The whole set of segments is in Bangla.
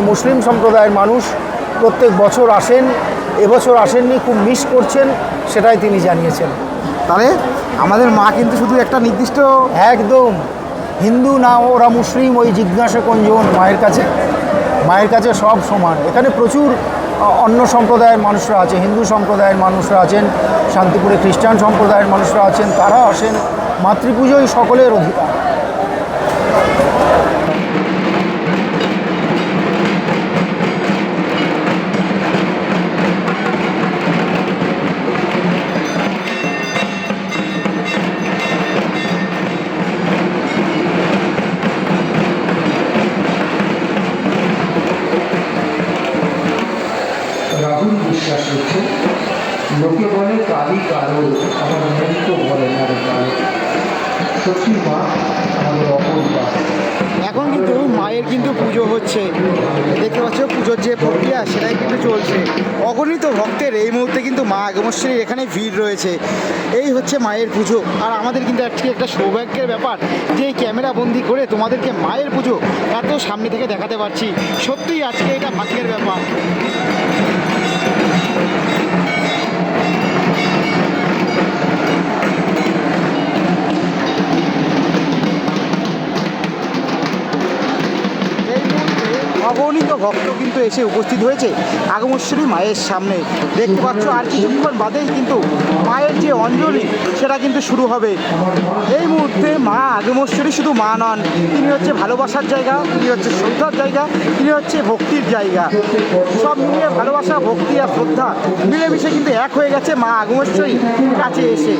মুসলিম সম্প্রদায়ের মানুষ প্রত্যেক বছর আসেন এবছর আসেননি খুব মিস করছেন সেটাই তিনি জানিয়েছেন। তাহলে আমাদের মা কিন্তু শুধু একটা নির্দিষ্ট একদম। হিন্দু না ওরা মুসলিম ওই জিজ্ঞাসা কোনজন মায়ের কাছে। মায়ের কাছে সব সমান। এখানে প্রচুর অন্য সম্প্রদায়ের মানুষরা আছে হিন্দু সম্প্রদায়ের মানুষরা আছেন শান্তিপুরে খ্রিস্টান সম্প্রদায়ের মানুষরা আছেন তারা আসেন। মাতৃপুজোই সকলের অধিকার। বিশ্বাস হচ্ছে লোকে বলে কালী কালো আমার মন বলে না কালো সত্যি মা আমাদের অপরিবার এখন কিন্তু মায়ের কিন্তু পুজো হচ্ছে। দেখতে পাচ্ছ, পুজোর যে প্রক্রিয়া, সেটাই কিন্তু চলছে। অগণিত ভক্তের এই মুহূর্তে কিন্তু মা আগমশ্রীর এখানে ভিড় রয়েছে। এই হচ্ছে মায়ের পুজো। আর আমাদের কিন্তু আজকে একটা সৌভাগ্যের ব্যাপার। যে ক্যামেরা বন্দি করে তোমাদেরকে মায়ের পুজো এত সামনে থেকে দেখাতে পারছি। সত্যিই আজকে এটা ভাগ্যের ব্যাপার। অগণিত ভক্ত কিন্তু এসে উপস্থিত হয়েছে। আগমশ্বরী মায়ের সামনে। দেখতে পাচ্ছ, আর কিছুক্ষণ বাদেই কিন্তু মায়ের যে অঞ্জলি, সেটা কিন্তু শুরু হবে। এই মুহূর্তে মা আগমশ্বরী শুধু মা নন, তিনি হচ্ছে ভালোবাসার জায়গা, তিনি হচ্ছে শ্রদ্ধার জায়গা, তিনি হচ্ছে ভক্তির জায়গা। সব মিলিয়ে ভালোবাসা, ভক্তি আর শ্রদ্ধা মিলেমিশে কিন্তু এক হয়ে গেছে মা আগমশ্বরী কাছে এসে।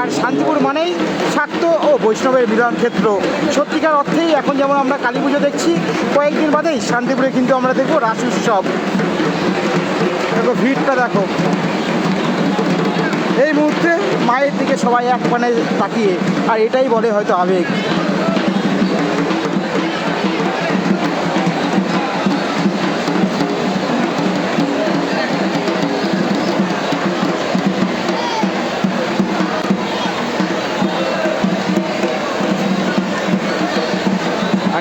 আর শান্তিপুর মানেই শাক্ত ও বৈষ্ণবের মিলন ক্ষেত্র সত্যিকার অর্থেই এখন যেমন আমরা কালী পুজো দেখছি কয়েকদিন বাদেই শান্তিপুরে কিন্তু আমরা দেখব রাস উৎসব। দেখো, ভিড়টা দেখো। এই মুহূর্তে মায়ের দিকে সবাই এক পানে তাকিয়ে, আর এটাই বলে হয়তো আবেগ।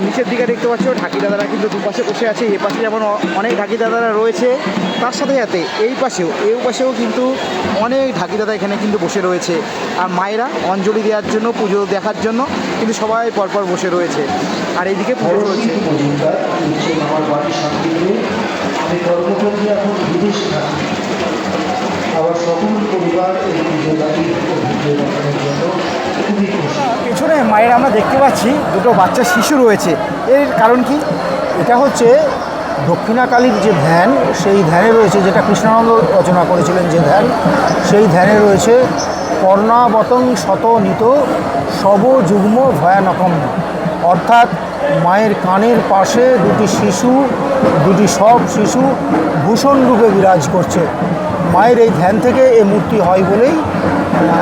নিচের দিকে দেখতে পাচ্ছ ঢাকি দাদারা কিন্তু দুপাশে বসে আছে। এ পাশে যেমন অনেক ঢাকি দাদারা রয়েছে তার সাথে সাথে এই পাশেও এই পাশেও কিন্তু অনেক ঢাকি দাদা এখানে কিন্তু বসে রয়েছে। আর মায়েরা অঞ্জলি দেওয়ার জন্য পুজো দেখার জন্য কিন্তু সবাই পরপর বসে রয়েছে। আর এইদিকে পুজো থাকি। আবার সকল পরিবার মায়ের আমরা দেখতে পাচ্ছি দুটো বাচ্চা শিশু রয়েছে। এর কারণ কি? এটা হচ্ছে দক্ষিণাকালীর যে ধ্যান সেই ধ্যানে রয়েছে যেটা কৃষ্ণানন্দ রচনা করেছিলেন যে ধ্যান সেই ধ্যানে রয়েছে কর্ণাবতং শত নিত সব যুগ্ম ভয়ানকম। অর্থাৎ মায়ের কানের পাশে দুটি শিশু, দুটি সব শিশু ভূষণ রূপে বিরাজ করছে। মায়ের এই ধ্যান থেকে এ মূর্তি হয় বলেই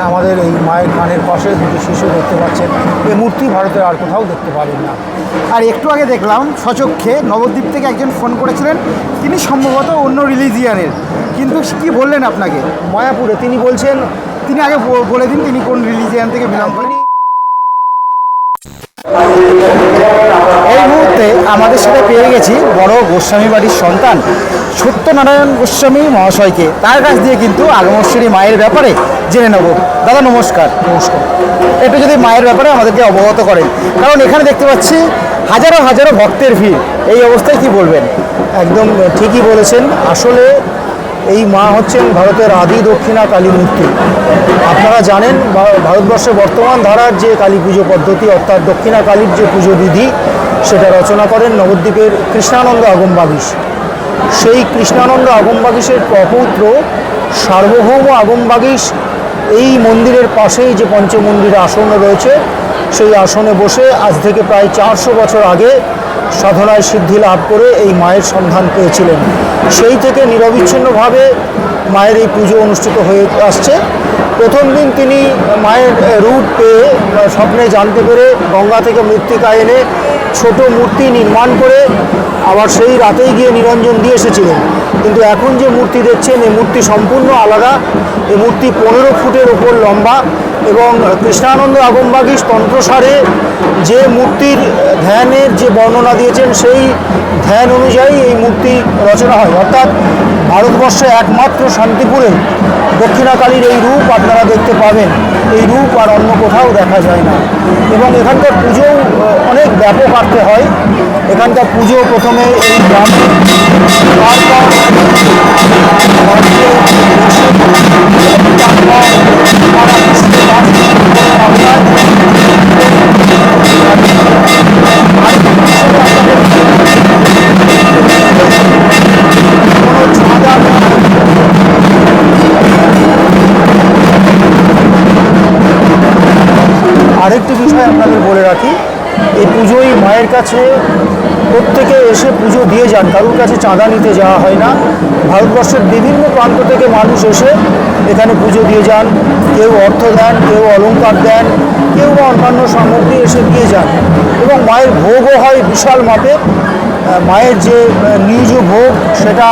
আমাদের এই মায়ের কানের পাশে দুটো শিশু দেখতে পাচ্ছেন এই মূর্তি ভারতের আর কোথাও দেখতে পাবেন না। আর একটু আগে দেখলাম সচক্ষে নবদ্বীপ থেকে একজন ফোন করেছিলেন। তিনি সম্ভবত অন্য রিলিজিয়ানের। কিন্তু কি বললেন আপনাকে? মায়াপুরে তিনি বলছেন, তিনি আগে বলে দিন তিনি কোন রিলিজিয়ান থেকে বিলং করেন। এই মুহূর্তে আমাদের সাথে পেয়ে গেছি বড় গোস্বামী বাড়ির সন্তান সত্যনারায়ণ গোস্বামী মহাশয়কে। তার কাছ দিয়ে কিন্তু আগমশ্বরী মায়ের ব্যাপারে জেনে নেব। দাদা নমস্কার। নমস্কার। একটু যদি মায়ের ব্যাপারে আমাদেরকে অবগত করেন। কারণ এখানে দেখতে পাচ্ছি হাজারো হাজারো ভক্তের ভিড়। এই অবস্থায় কি বলবেন? একদম ঠিকই বলেছেন। আসলে এই মা হচ্ছেন ভারতের আদি দক্ষিণা কালী মূর্তি। আপনারা জানেন ভারতবর্ষে বর্তমান ধারার যে কালী পুজো পদ্ধতি, অর্থাৎ দক্ষিণা কালীর যে পুজো বিধি, সেটা রচনা করেন নবদ্বীপের কৃষ্ণানন্দ আগমবাগীশ সেই কৃষ্ণানন্দ আগমবাগীশের প্রপৌত্র সার্বভৌম আগমবাগীশ এই মন্দিরের পাশেই যে পঞ্চমন্দির আসন রয়েছে, সেই আসনে বসে আজ থেকে প্রায় চারশো বছর আগে সাধনায় সিদ্ধি লাভ করে এই মায়ের সন্ধান পেয়েছিলেন। সেই থেকে নিরবিচ্ছিন্নভাবে মায়ের এই পুজো অনুষ্ঠিত হয়ে আসছে। প্রথম দিন তিনি মায়ের রূপ পেয়ে স্বপ্নে জানতে পেরে গঙ্গা থেকে মৃত্তিকা এনে ছোট মূর্তি নির্মাণ করে আবার সেই রাতেই গিয়ে নিরঞ্জন দিয়ে এসেছিলেন। কিন্তু এখন যে মূর্তি দেখছেন এই মূর্তি সম্পূর্ণ আলাদা। এই মূর্তি পনেরো ফুটের ওপর লম্বা। এবং কৃষ্ণানন্দ আগমবাগীশ তন্ত্রসারে যে মূর্তির ধ্যানের যে বর্ণনা দিয়েছেন, সেই ধ্যান অনুযায়ী এই মূর্তি রচনা হয়। অর্থাৎ ভারতবর্ষে একমাত্র শান্তিপুরে দক্ষিণাকালীর এই রূপ আপনারা দেখতে পাবেন। এই রূপ আর অন্য কোথাও দেখা যায় না। এবং এখানকার পুজো অনেক ব্যাপক আর্থে হয়। এখানকার পুজো প্রথমে এই গ্রামে আরেকটি বিষয় আপনাদের বলে রাখি, এই পুজোই মায়ের কাছে প্রত্যেকে এসে পুজো দিয়ে যান, কারোর কাছে চাঁদা নিতে যাওয়া হয় না। ভারতবর্ষের বিভিন্ন প্রান্ত থেকে মানুষ এসে এখানে পুজো দিয়ে যান, কেউ অর্থ দেন, কেউ অলংকার দেন, কেউ বা অন্যান্য সামগ্রী এসে দিয়ে যান। এবং মায়ের ভোগও হয় বিশাল মাপে। মায়ের যে নিজ ভোগ, সেটা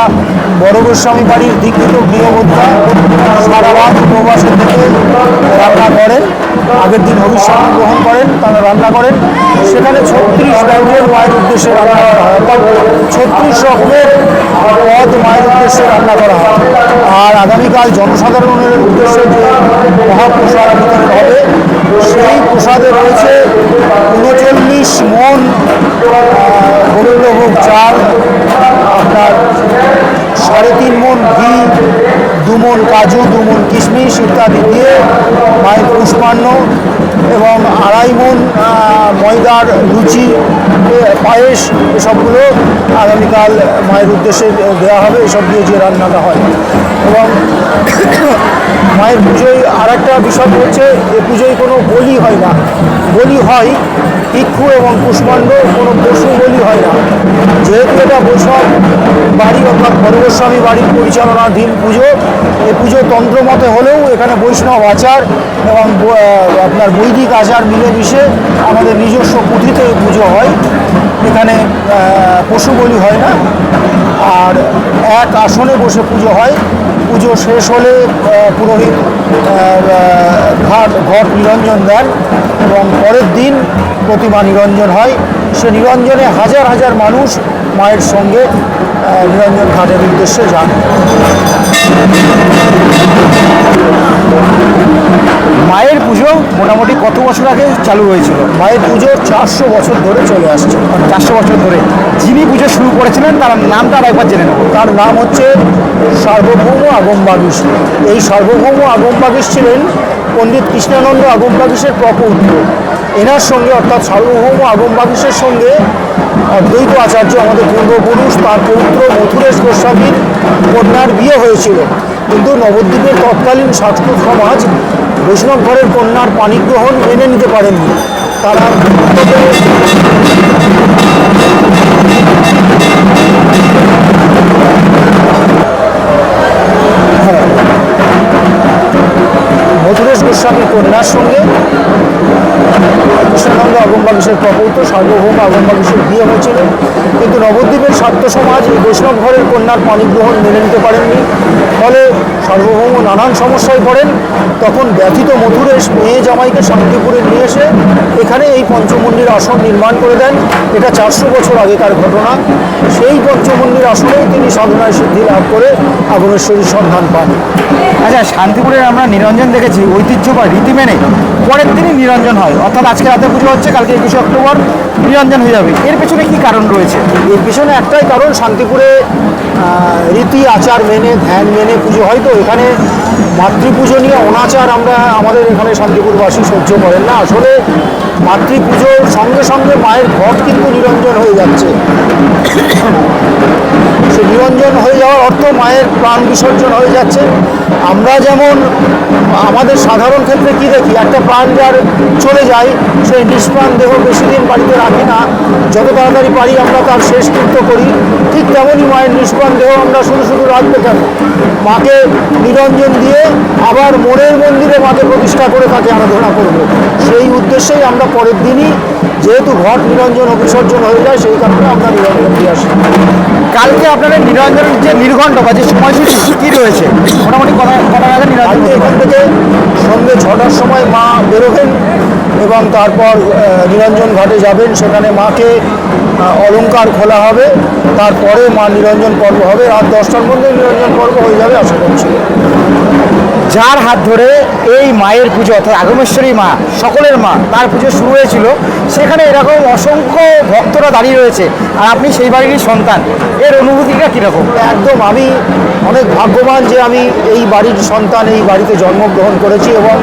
বড় গোস্বামী বাড়ির দীক্ষিত গৃহবদ্ধা সারা রাত উপবাসে থেকে রান্না করেন। আগের দিন অভিষেক গ্রহণ করেন, তারা রান্না করেন। সেখানে ছত্রিশ ব্যঞ্জন মায়ের উদ্দেশ্যে রান্না করা হয়। অর্থাৎ ছত্রিশ রকমের পদ মায়ের উদ্দেশ্যে রান্না করা হয়। আর আগামীকাল জনসাধারণের উদ্দেশ্যে যে মহাপ্রসাদ বিতরণ হবে, সেই প্রসাদে রয়েছে উনচল্লিশ মন গোবিন্দভোগ চাল, আপনার সাড়ে তিন মন ঘি দু মন কাজু দু মন কিশমিশ ইত্যাদি দিয়ে মায়ের পুষ্পান্ন এবং আড়াই মন ময়দার লুচি পায়েস, এসবগুলো আগামীকাল মায়ের উদ্দেশ্যে দেওয়া হবে, এসব দিয়ে যে রান্নাটা হয়। এবং মায়ের পুজোয় আর একটা বিষয় হচ্ছে, এ পুজোয় কোনো বলি হয় না। বলি হয় ভিক্ষু এবং কুষ্মাণ্ড কোনো পশু বলি হয় না। যেহেতু এটা বৈষ্ণব বাড়ি অর্থাৎ বরগোস্বামী বাড়ির পরিচালনাধীন পুজো, এই পুজো তন্ত্রমতে হলেও এখানে বৈষ্ণব আচার এবং আপনার বৈদিক আচার মিলেমিশে আমাদের নিজস্ব পুঁথিতে এই পুজো হয়। এখানে পশু বলি হয় না। আর এক আসনে বসে পুজো হয়। পুজো শেষ হলে পুরোহিত ঘাট, ঘট নিরঞ্জন দেন এবং পরের দিন প্রতিমা নিরঞ্জন হয়। সে নিরঞ্জনে হাজার হাজার মানুষ মায়ের সঙ্গে নিরঞ্জন ঘাটের উদ্দেশ্যে যান। মায়ের পুজো মোটামুটি কত বছর আগে চালু হয়েছিল? মায়ের পুজো চারশো বছর ধরে চলে আসছে। চারশো বছর ধরে। যিনি পুজো শুরু করেছিলেন তার নামটা আর একবার জেনে নেব। তার নাম হচ্ছে সার্বভৌম আগমবাগীশ এই সার্বভৌম আগমবাগীশ ছিলেন পণ্ডিত কৃষ্ণানন্দ আগমবাগীশের প্রপৌত্র এনার সঙ্গে অর্থাৎ সার্বভৌম আগমবাগীশের সঙ্গে অদ্বৈত আচার্য আমাদের পূর্বপুরুষ তার পৌত্র মথুরেশ গোস্বামীর কন্যার বিয়ে হয়েছিল। কিন্তু নবদ্বীপের তৎকালীন শাসক সমাজ বৈষ্ণব ঘরের কন্যার পাণিগ্রহণ মেনে নিতে পারেননি। তারা মথুরেশ গোস্বামী কন্যার সঙ্গে কৃষ্ণানন্দ আগমবাগীশের প্রপৌত্র সার্বভৌম আগমবাগীশের বিয়ে হয়েছিল। কিন্তু নবদ্বীপের স্বার্থ সমাজ এই বৈষ্ণব ঘরের কন্যার পাণিগ্রহণ মেনে নিতে পারেননি। ফলে সার্বভৌম নানান সমস্যায় পড়েন। তখন ব্যথিত মথুরেশ মেয়ে জামাইকে শান্তিপুরে নিয়ে এসে এখানে এই পঞ্চমন্দির আসন নির্মাণ করে দেন। এটা চারশো বছর আগেকার ঘটনা। সেই পঞ্চমন্দির আসনেই তিনি সাধনায় সিদ্ধি লাভ করে আগমেশ্বরীর সন্ধান পান। আচ্ছা শান্তিপুরের আমরা নিরঞ্জন দেখেছি, ঐতিহ্য বা রীতি মেনে পরের দিনই নিরঞ্জন হয়। অর্থাৎ আজকে রাতে পুজো হচ্ছে, কালকে একুশে অক্টোবর নিরঞ্জন হয়ে যাবে। এর পেছনে কি কারণ রয়েছে? এর পিছনে একটাই কারণ, শান্তিপুরে রীতি, আচার মেনে, ধ্যান মেনে পুজো হয়। তো এখানে মাতৃপুজো নিয়ে অনাচার আমরা আমাদের এখানে শান্তিপুরবাসী সহ্য করেন না। আসলে মাতৃপুজোর সঙ্গে সঙ্গে মায়ের ঘট কিন্তু নিরঞ্জন হয়ে যাচ্ছে। সে নিরঞ্জন হয়ে যাওয়ার অর্থ মায়ের প্রাণ বিসর্জন হয়ে যাচ্ছে। আমরা যেমন, আমাদের সাধারণ ক্ষেত্রে কি দেখি? একটা প্রাণ যার চলে যায় সেই নিষ্প্রাণ দেহ বেশি দিন বাড়িতে রাখি না। যত তাড়াতাড়ি পারি আমরা তার শেষ কৃত্য করি। ঠিক তেমনই মায়ের নিষ্প্রাণ দেহ আমরা শুধু শুধু রাখব কেন? মাকে নিরঞ্জন দিয়ে আবার মোড়ের মন্দিরে মাকে প্রতিষ্ঠা করে তাকে আরাধনা করব। সেই উদ্দেশ্যেই আমরা পরের দিনই যেহেতু ঘট নিরঞ্জন অবিসর্জন হয়ে যায় সেই কারণে আমরা নিরঞ্জন দিয়ে আসি। কালকে আপনাদের নিরঞ্জনের যে নির্ঘণ্ট বা যে সময়সূচি কি রয়েছে? মোটামুটি কটা কটা নিরঞ্জন? কালকে এখান থেকে সন্ধ্যে ছটার সময় মা বেরোবেন এবং তারপর নিরঞ্জন ঘাটে যাবেন। সেখানে মাকে আহ, অলংকার খোলা হবে। তারপরে মা নিরঞ্জন পর্ব হবে। রাত দশটার মধ্যে নিরঞ্জন পর্ব হয়ে যাবে আশা করছি। যার হাত ধরে এই মায়ের পুজো, অর্থাৎ আগমেশ্বরী মা, সকলের মা, তার পুজো শুরু হয়েছিল। সেখানে এরকম অসংখ্য ভক্তরা দাঁড়িয়ে রয়েছে, আর আপনি সেই বাড়িরই সন্তান। এর অনুভূতিটা কীরকম? একদম, আমি অনেক ভাগ্যবান যে আমি এই বাড়ির সন্তান, এই বাড়িতে জন্মগ্রহণ করেছি এবং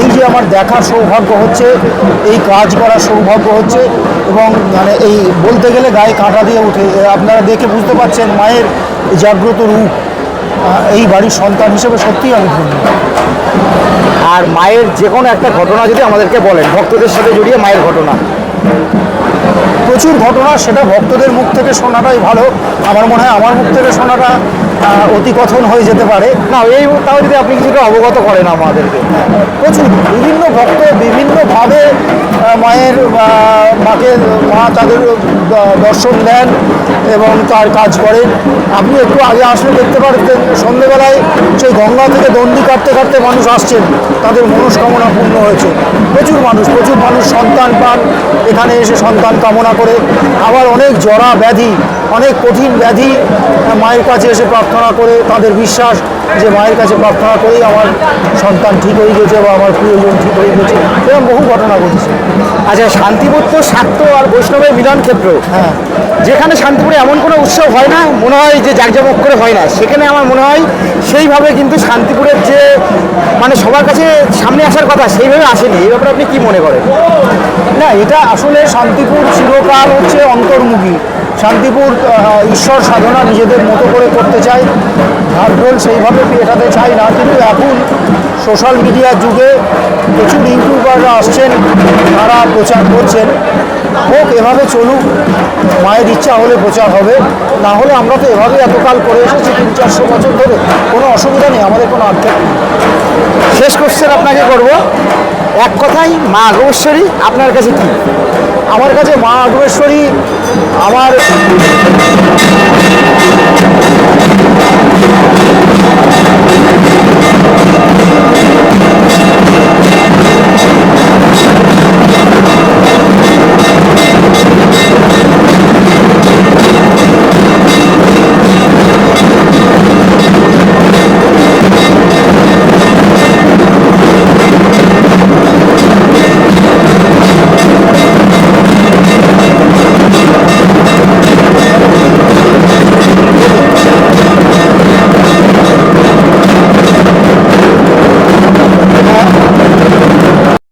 এই যে আমার দেখার সৌভাগ্য হচ্ছে, এই কাজ করার সৌভাগ্য হচ্ছে এবং মানে এই বলতে গেলে গায়ে কাঁটা দিয়ে উঠে আপনারা দেখে বুঝতে পারছেন মায়ের জাগ্রত রূপ। এই বাড়ির সন্তান হিসেবে সত্যিই আমি ধন্য। আর মায়ের যে কোনো একটা ঘটনা যদি আমাদেরকে বলেন ভক্তদের সাথে জড়িয়ে মায়ের ঘটনা। প্রচুর ঘটনা সেটা ভক্তদের মুখ থেকে শোনাটাই ভালো। আমার মনে হয় আমার মুখ থেকে শোনাটা অতিকথন হয়ে যেতে পারে। না, এই তাও যদি আপনি কিছুটা অবগত করেন আমাদেরকে। প্রচুর বিভিন্ন ভক্ত বিভিন্নভাবে মায়ের মাকে, মা তাদের দর্শন দেন এবং তার কাজ করেন। আপনি একটু আগে আসলে দেখতে পারতেন সন্ধেবেলায় সেই গঙ্গা থেকে দণ্ডি কাটতে কাটতে মানুষ আসছেন। তাদের মনস্কামনা পূর্ণ হয়েছে। প্রচুর মানুষ প্রচুর মানুষ সন্তান পান, এখানে এসে সন্তান কামনা করে। আবার অনেক জরা ব্যাধি, অনেক কঠিন ব্যাধি মায়ের কাছে এসে প্রার্থনা করে তাদের বিশ্বাস যে মায়ের কাছে প্রার্থনা করেই আমার সন্তান ঠিক হয়ে গেছে বা আমার প্রিয়জন ঠিক হয়ে গেছে এরকম বহু ঘটনা ঘটেছে। আচ্ছা শান্তিপুর তো শাক্ত আর বৈষ্ণবের মিলন ক্ষেত্র। হ্যাঁ। যেখানে শান্তিপুরে এমন কোনো উৎসব হয় না মনে হয় যে জাঁকজমক করে হয় না। সেখানে আমার মনে হয় সেইভাবে কিন্তু শান্তিপুরের যে মানে সবার কাছে সামনে আসার কথা সেইভাবে আসেনি। এই ব্যাপারে আপনি কি মনে করেন? না এটা আসলে শান্তিপুর চিরকাল হচ্ছে অন্তর্মুখী। শান্তিপুর ঈশ্বর সাধনা নিজেদের মতো করে করতে চায়। ঢাকঢোল সেইভাবে পেটাতে চায় না? কিন্তু এখন সোশ্যাল মিডিয়ার যুগে প্রচুর ইউটিউবাররা আসছেন, তারা প্রচার করছেন। হোক, এভাবে চলুক, মায়ের ইচ্ছা হলে প্রচার হবে। না হলে আমরা তো এভাবে এতকাল করে এসেছি, তিন চারশো বছর ধরে। কোনো অসুবিধা নেই, আমাদের কোনো নেই। শেষ কোশ্চেন আপনাকে করব। এক কথাই মা আগমেশ্বরী আপনার কাছে কি? আমার কাছে মা আগমেশ্বরী আমার